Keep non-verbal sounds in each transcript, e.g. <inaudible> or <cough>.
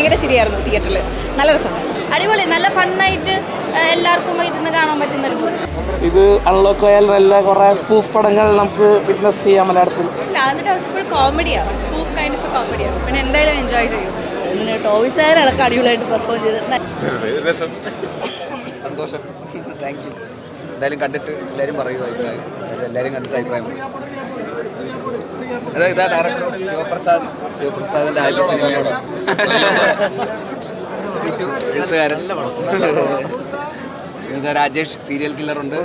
ഭയങ്കര ചിരിയായിരുന്നു തിയേറ്ററിൽ. നല്ല രസമാണ്. അടിപൊളി നല്ല ഫണ്ണായിട്ട് എല്ലാവർക്കും ഇരുന്ന് കാണാൻ പറ്റുന്ന ഒരു ഇത് അൺലോക്ക് ആയാൽ നല്ല കുറേ സ്പൂഫ് പടങ്ങൾ നമുക്ക് വിറ്റ്നസ് ചെയ്യാം മലയാളത്തിൽ അതിന്റെ അവസ്ഥ ഇപ്പോൾ കോമഡിയാണ് സ്പൂഫ് കൈൻഡ് ഓഫ് കോമഡിയാണ് പിന്നെ എന്തായാലും എൻജോയ് ചെയ്യും. അടിപൊളിയായിട്ട് പെർഫോം ചെയ്തിട്ടുണ്ട് സന്തോഷം. <laughs> താങ്ക് യു എന്തായാലും കണ്ടിട്ട് എല്ലാവരും പറയുക അഭിപ്രായം. എല്ലാവരും കണ്ടിട്ട് അഭിപ്രായം പറയും. അതെ ഇതാ ഡയറക്ടർ ശിവപ്രസാദ് ശിവപ്രസാദിന്റെ ആദ്യ സിനിമയോട് എഴുത്തുകാരൻ. ഇതാ രാജേഷ് സീരിയൽ കില്ലർ ഉണ്ട്.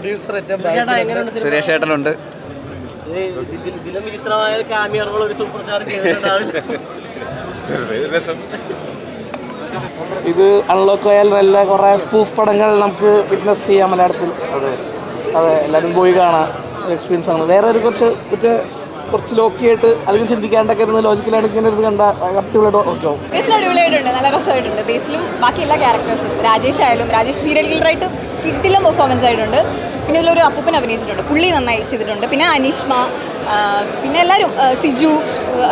സുരേഷ് ഏട്ടനുണ്ട് ഇത് അൺലോക്ക് ആയാൽ നല്ല കുറേ സ്പൂഫ് പടങ്ങൾ നമുക്ക് വിറ്റ്നസ് ചെയ്യാം മലയാളത്തിൽ. അതെ അതെ എല്ലാവരും പോയി കാണാം. എക്സ്പീരിയൻസ് ആണ്. വേറെ ഒരു കുറച്ച് മറ്റേ കുറച്ച് ലോക്കിയായിട്ട് അല്ലെങ്കിൽ ചിന്തിക്കാണ്ടൊക്കെ ഇരുന്ന ലോജിക്കലായിട്ട് ഇങ്ങനെ ഇരുന്ന് കണ്ട അടിപൊളിയായിട്ട് ഓക്കെ ആവും. ബേസിൽ അടിപൊളിയായിട്ടുണ്ട് നല്ല രസമായിട്ടുണ്ട്. ബേസിലും ബാക്കി എല്ലാ ക്യാരക്ടേഴ്സും രാജേഷ് ആയാലും രാജേഷ് സീരിയൽ കില്ലറായിട്ട് കിട്ടില്ല പെർഫോമൻസ് ആയിട്ടുണ്ട്. പിന്നെ ഇതിലൊരു അപ്പൂപ്പൻ അഭിനയിച്ചിട്ടുണ്ട് പുള്ളി നന്നായി ചെയ്തിട്ടുണ്ട്. പിന്നെ അനീഷ്മ പിന്നെ എല്ലാവരും സിജു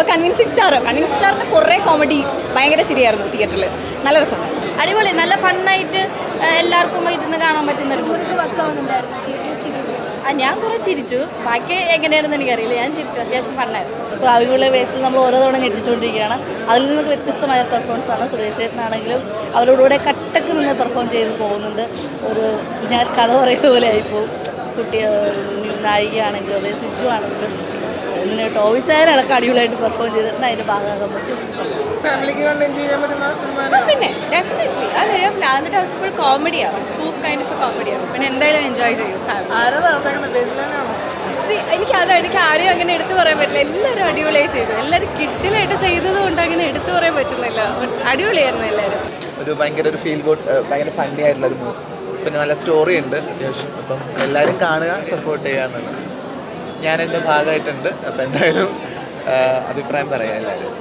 കൺവിൻസിങ് സ്റ്റാർ കൺവിൻസിങ് സ്റ്റാറിന് കുറേ കോമഡി ഭയങ്കര ചിരിയായിരുന്നു തിയേറ്ററിൽ നല്ല രസമാണ് അടിപൊളി നല്ല ഫണ്ണായിട്ട് എല്ലാവർക്കും ഇരുന്ന് കാണാൻ പറ്റുന്ന ഒരു വക്കാവുന്നുണ്ടായിരുന്നു ആ ഞാൻ കുറേ ചിരിച്ചു. ബാക്കി എങ്ങനെയാണെന്ന് എനിക്കറിയില്ല. ഞാൻ ചിരിച്ചു. അത്യാവശ്യം പറഞ്ഞായിരുന്നു. പ്രാവികളുടെ വേസിൽ നമ്മൾ ഓരോ തവണ ഞെട്ടിച്ചുകൊണ്ടിരിക്കുകയാണ്. അതിൽ നിന്നൊക്കെ വ്യത്യസ്തമായ പെർഫോമൻസ് ആണ് സുരേഷ് ചേട്ടനാണെങ്കിലും അവരോടുകൂടെ കട്ടക്ക് നിന്ന് പെർഫോം ചെയ്ത് പോകുന്നുണ്ട്. ഒരു ഞാൻ കഥ പറയുന്ന പോലെ ആയിപ്പോൾ കുട്ടി നായികയാണെങ്കിലും അതേ സിജു ആണെങ്കിലും. ഇങ്ങനെ ടോവിച്ചായാലൊക്കെ അടിപൊളിയായിട്ട് പെർഫോം ചെയ്തിട്ടുണ്ട്. അതിന്റെ ഭാഗമാകാൻ പറ്റും പിന്നെ ഡെഫിനറ്റ്ലി അതെ അതിന്റെ അവസ്ഥ ഇപ്പോൾ കോമഡിയാണ് സ്പൂഫ് കൈൻഡ് ഓഫ് കോമഡിയാണ് പിന്നെ എന്തായാലും എൻജോയ് ചെയ്യും സി എനിക്ക് അതാ എനിക്ക് ആരെയും അങ്ങനെ എടുത്തു പറയാൻ പറ്റില്ല. എല്ലാവരും അടിപൊളിയായി ചെയ്തു. എല്ലാവരും കിഡിലായിട്ട് ചെയ്തത് കൊണ്ട് അങ്ങനെ എടുത്തു പറയാൻ പറ്റുന്നില്ല. അടിപൊളിയായിരുന്നു എല്ലാവരും ഒരു ഭയങ്കര ഒരു ഫീൽ ഗുഡ് ഭയങ്കര ഫണ്ണി ആയിട്ടുള്ള ഒരു മൂവ് പിന്നെ നല്ല സ്റ്റോറി ഉണ്ട് അത്യാവശ്യം. അപ്പം എല്ലാവരും കാണുക സപ്പോർട്ട് ചെയ്യുക എന്നുള്ളത്. ഞാൻ ഭാഗമായിട്ടുണ്ട്. അപ്പോൾ എന്തായാലും അഭിപ്രായം പറയാം എല്ലാവരും.